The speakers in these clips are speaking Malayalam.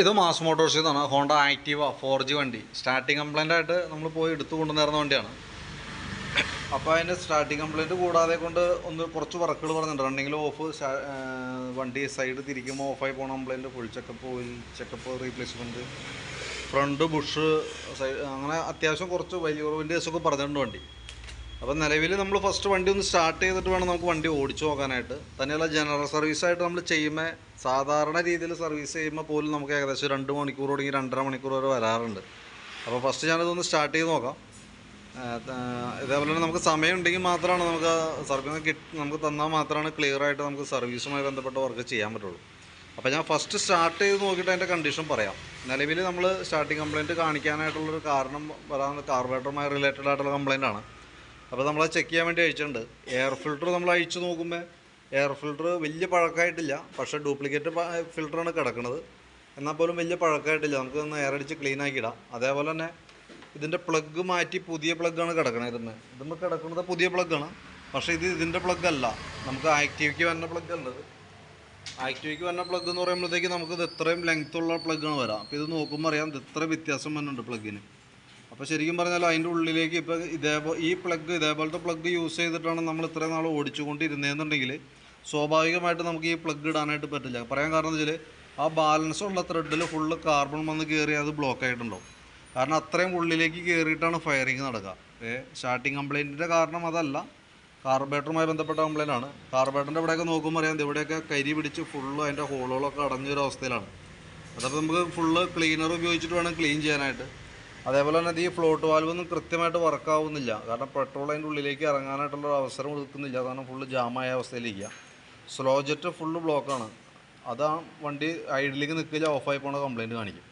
ഇത് മാസ് മോട്ടോഴ്സിൽ നിന്നാണ് ഹോണ്ട ആക്റ്റീവ ഫോർ ജി വണ്ടി. സ്റ്റാർട്ടിങ് കംപ്ലൈന്റ് ആയിട്ട് നമ്മൾ പോയി എടുത്തു കൊണ്ടുവന്നിരുന്ന വണ്ടിയാണ്. അപ്പോൾ അതിന്റെ സ്റ്റാർട്ടിങ് കംപ്ലൈന്റ് കൂടാതെ കൊണ്ട് ഒന്ന് കുറച്ച് വർക്കുകൾ പറഞ്ഞിട്ടുണ്ട്. റണ്ണിങ്ങിൽ ഓഫ് വണ്ടി സൈഡ് തിരിക്കുമ്പോൾ ഓഫായി പോകണ complaint full checkup oil checkup replacement front bush side അങ്ങനെ അത്യാവശ്യം കുറച്ച് വലിയ കുറവിന്റെ കേസൊക്കെ പറഞ്ഞിട്ടുണ്ട് വണ്ടി. അപ്പോൾ നിലവിൽ നമ്മൾ ഫസ്റ്റ് വണ്ടി ഒന്ന് സ്റ്റാർട്ട് ചെയ്തിട്ട് വേണം നമുക്ക് വണ്ടി ഓടിച്ചു നോക്കാനായിട്ട് തന്നെയല്ല ജനറൽ സർവീസായിട്ട് നമ്മൾ ചെയ്യുമ്പോൾ സാധാരണ രീതിയിൽ സർവീസ് ചെയ്യുമ്പോൾ പോലും നമുക്ക് ഏകദേശം രണ്ട് മണിക്കൂർ തുടങ്ങി രണ്ടര മണിക്കൂർ വരെ വരാറുണ്ട്. അപ്പോൾ ഫസ്റ്റ് ഞാനിതൊന്ന് സ്റ്റാർട്ട് ചെയ്ത് നോക്കാം. ഇതേപോലെ തന്നെ നമുക്ക് സമയം ഉണ്ടെങ്കിൽ മാത്രമാണ് നമുക്ക് സർവീസ് കിട്ട് നമുക്ക് തന്നാൽ മാത്രമാണ് ക്ലിയർ ആയിട്ട് നമുക്ക് സർവീസുമായി ബന്ധപ്പെട്ട വർക്ക് ചെയ്യാൻ പറ്റുള്ളൂ. അപ്പോൾ ഞാൻ ഫസ്റ്റ് സ്റ്റാർട്ട് ചെയ്ത് നോക്കിയിട്ട് അതിന്റെ കണ്ടീഷൻ പറയാം. നിലവിൽ നമ്മൾ സ്റ്റാർട്ടിങ് കംപ്ലയിന്റ് കാണിക്കാനായിട്ടുള്ളൊരു കാരണം വരാൻ കാർബറേറ്ററുമായി റിലേറ്റഡ് ആയിട്ടുള്ള കംപ്ലയിന്റ് ആണ്. അപ്പോൾ നമ്മൾ ചെക്ക് ചെയ്യാൻ വേണ്ടി അയച്ചിട്ടുണ്ട്. എയർ ഫിൽട്ടർ നമ്മൾ അഴിച്ചു നോക്കുമ്പോൾ എയർ ഫിൽട്ടർ വലിയ പഴക്കമായിട്ടില്ല പക്ഷേ ഡ്യൂപ്ലിക്കേറ്റ് ഫിൽറ്ററാണ് കിടക്കുന്നത് എന്നാൽ പോലും വലിയ പഴക്കമായിട്ടില്ല നമുക്ക് ഒന്ന് എയർ അടിച്ച് ക്ലീൻ ആക്കിയിടാം അതേപോലെ തന്നെ ഇതിന്റെ പ്ലഗ് മാറ്റി പുതിയ പ്ലഗ്ഗാണ് കിടക്കണത് ഇതിന് ഇതുമ്പോൾ കിടക്കുന്നത് പുതിയ പ്ലഗ്ഗാണ് പക്ഷേ ഇത് ഇതിന്റെ പ്ലഗ് അല്ല. നമുക്ക് ആക്ടിവിക്ക് വരുന്ന പ്ലഗ് ഉള്ളത് ആക്ടിവിക്ക് വരുന്ന പ്ലഗ് എന്ന് പറയുമ്പോഴത്തേക്ക് നമുക്ക് ഇത് ഇത്രയും ലെങ്ത്തുള്ള പ്ലഗ്ഗാണ് വരാം. അപ്പോൾ ഇത് നോക്കുമ്പോൾ അറിയാം ഇത് ഇത്ര വ്യത്യാസം വരുന്നുണ്ട് പ്ലഗിന് അപ്പോൾ ശരിക്കും പറഞ്ഞാൽ അതിന്റെ ഉള്ളിലേക്ക് ഇപ്പോൾ ഇതേപോലെ ഈ പ്ലഗ് ഇതേപോലത്തെ പ്ലഗ് യൂസ് ചെയ്തിട്ടാണ് നമ്മൾ ഇത്രയും നാൾ ഓടിച്ചുകൊണ്ടിരുന്നതെന്നുണ്ടെങ്കിൽ സ്വാഭാവികമായിട്ട് നമുക്ക് ഈ പ്ലഗ് ഇടാനായിട്ട് പറ്റില്ല. പറയാൻ കാരണം എന്ന് വെച്ചാൽ ആ ബാലൻസ് ഉള്ള ത്രെഡിൽ ഫുള്ള് കാർബൺ വന്ന് കയറി അത് ബ്ലോക്ക് ആയിട്ടുണ്ടാവും. കാരണം അത്രയും ഉള്ളിലേക്ക് കയറിയിട്ടാണ് ഫയറിങ് നടക്കുക ഏ സ്റ്റാർട്ടിങ് കംപ്ലൈന്റിന്റെ കാരണം അതല്ല. കാർബേറ്ററുമായി ബന്ധപ്പെട്ട കംപ്ലൈന്റ് ആണ്. കാർബേറ്ററിന്റെ ഇവിടെയൊക്കെ നോക്കുമ്പോൾ അറിയാം. ഇവിടെയൊക്കെ കരി പിടിച്ച് ഫുള്ള് അതിന്റെ ഹോളുകളൊക്കെ അടഞ്ഞൊരു അവസ്ഥയിലാണ് അതപ്പോൾ നമുക്ക് ഫുള്ള് ക്ലീനർ ഉപയോഗിച്ചിട്ട് വേണം ക്ലീൻ ചെയ്യാനായിട്ട്. അതേപോലെ തന്നെ ഈ ഫ്ലോട്ട് വാൽവ് ഒന്നും കൃത്യമായിട്ട് വർക്ക് ആവുന്നില്ല. കാരണം പെട്രോൾ അതിന്റെ ഉള്ളിലേക്ക് ഇറങ്ങാനായിട്ടുള്ള അവസരം കൊടുക്കുന്നില്ല കാരണം ഫുള്ള് ജാമായ അവസ്ഥയിലിരിക്കുക സ്ലോ ജെറ്റ് ഫുള്ള് ബ്ലോക്കാണ് അതാ വണ്ടി ഐഡിലേക്ക് നിൽക്കില്ല ഓഫായി പോണ കംപ്ലയിന്റ് കാണിക്കും.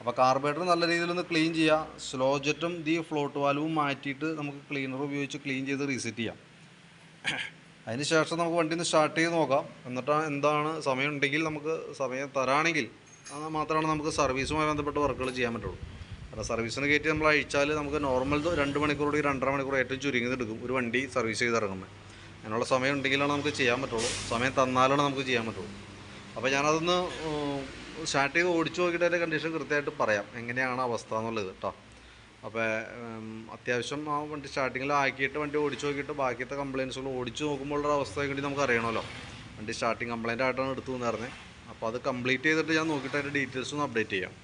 അപ്പോൾ കാർബേറ്റർ നല്ല രീതിയിൽ ഒന്ന് ക്ലീൻ ചെയ്യുക. സ്ലോ ജെറ്റും ഈ ഫ്ലോട്ട് വാൽവും മാറ്റിയിട്ട് നമുക്ക് ക്ലീനർ ഉപയോഗിച്ച് ക്ലീൻ ചെയ്ത് റീസെറ്റ് ചെയ്യാം. അതിന് ശേഷം നമുക്ക് വണ്ടി ഒന്ന് സ്റ്റാർട്ട് ചെയ്ത് നോക്കാം. എന്നിട്ട് എന്താണ് സമയം ഉണ്ടെങ്കിൽ നമുക്ക് സമയം തരാണെങ്കിൽ അത് മാത്രമാണ് നമുക്ക് സർവീസുമായി ബന്ധപ്പെട്ട് വർക്കുകൾ ചെയ്യാൻ പറ്റുള്ളൂ. കാരണം സർവീസിന് കയറ്റി നമ്മൾ അയച്ചാൽ നമുക്ക് നോർമൽ രണ്ട് മണിക്കൂർ കൂടി രണ്ടര മണിക്കൂർ ഏറ്റവും ചുരുങ്ങിയത് എടുക്കും ഒരു വണ്ടി സർവീസ് ചെയ്ത് ഇറങ്ങുമ്പോൾ അതിനുള്ള സമയം ഉണ്ടെങ്കിലാണ് നമുക്ക് ചെയ്യാൻ പറ്റുള്ളൂ. സമയം തന്നാലാണ് നമുക്ക് ചെയ്യാൻ പറ്റുള്ളൂ. അപ്പോൾ ഞാനതൊന്ന് സ്റ്റാർട്ട് ചെയ്ത് ഓടിച്ചു നോക്കിയിട്ട് അതിന്റെ കണ്ടീഷൻ കൃത്യമായിട്ട് പറയാം. എങ്ങനെയാണ് അവസ്ഥ എന്നുള്ളത് കേട്ടോ അപ്പോൾ അത്യാവശ്യം ആ വണ്ടി സ്റ്റാർട്ടിങ്ങിൽ ആക്കിയിട്ട് വണ്ടി ഓടിച്ചു നോക്കിയിട്ട് ബാക്കിയത്തെ കംപ്ലയിൻസുകൾ ഓടിച്ചു നോക്കുമ്പോഴുള്ള അവസ്ഥ കൂടി നമുക്ക് അറിയണമല്ലോ. വണ്ടി സ്റ്റാർട്ടിങ് കംപ്ലയിന്റ് ആയിട്ടാണ് എടുത്തു നിന്നിരുന്നത് അപ്പോൾ അത് കംപ്ലീറ്റ് ചെയ്തിട്ട് ഞാൻ നോക്കിയിട്ട് അതിന്റെ ഡീറ്റെയിൽസ് ഒന്ന് അപ്ഡേറ്റ് ചെയ്യാം.